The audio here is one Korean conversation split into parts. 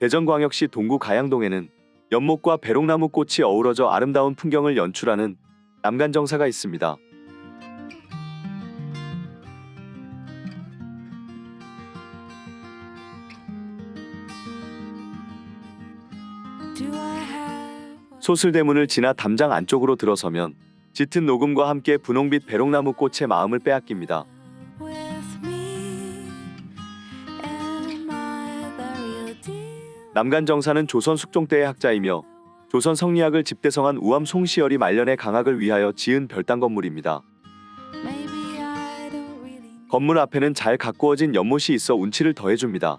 대전광역시 동구 가양동에는 연못과 배롱나무 꽃이 어우러져 아름다운 풍경을 연출하는 남간정사가 있습니다. 소슬대문을 지나 담장 안쪽으로 들어서면 짙은 녹음과 함께 분홍빛 배롱나무 꽃의 마음을 빼앗깁니다. 남간정사는 조선 숙종 때의 학자이며 조선 성리학을 집대성한 우암 송시열이 말년의 강학을 위하여 지은 별당 건물입니다. 건물 앞에는 잘 가꾸어진 연못이 있어 운치를 더해줍니다.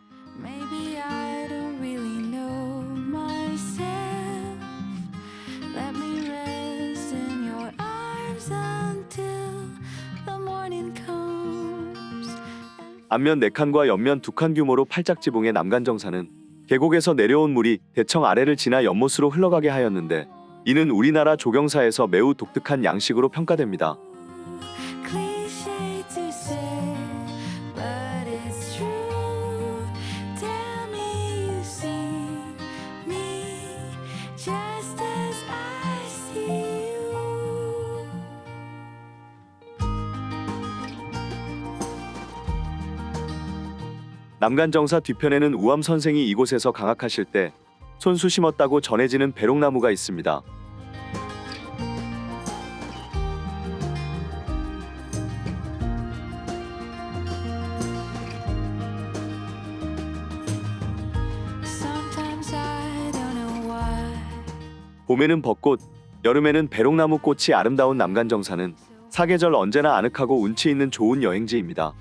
앞면 4칸과 옆면 2칸 규모로 팔짝 지붕의 남간정사는 계곡에서 내려온 물이 대청 아래를 지나 연못으로 흘러가게 하였는데 이는 우리나라 조경사에서 매우 독특한 양식으로 평가됩니다. 남간정사 뒤편에는 우암 선생이 이곳에서 강학하실 때 손수 심었다고 전해지는 배롱나무가 있습니다. 봄에는 벚꽃, 여름에는 배롱나무 꽃이 아름다운 남간정사는 사계절 언제나 아늑하고 운치 있는 좋은 여행지입니다.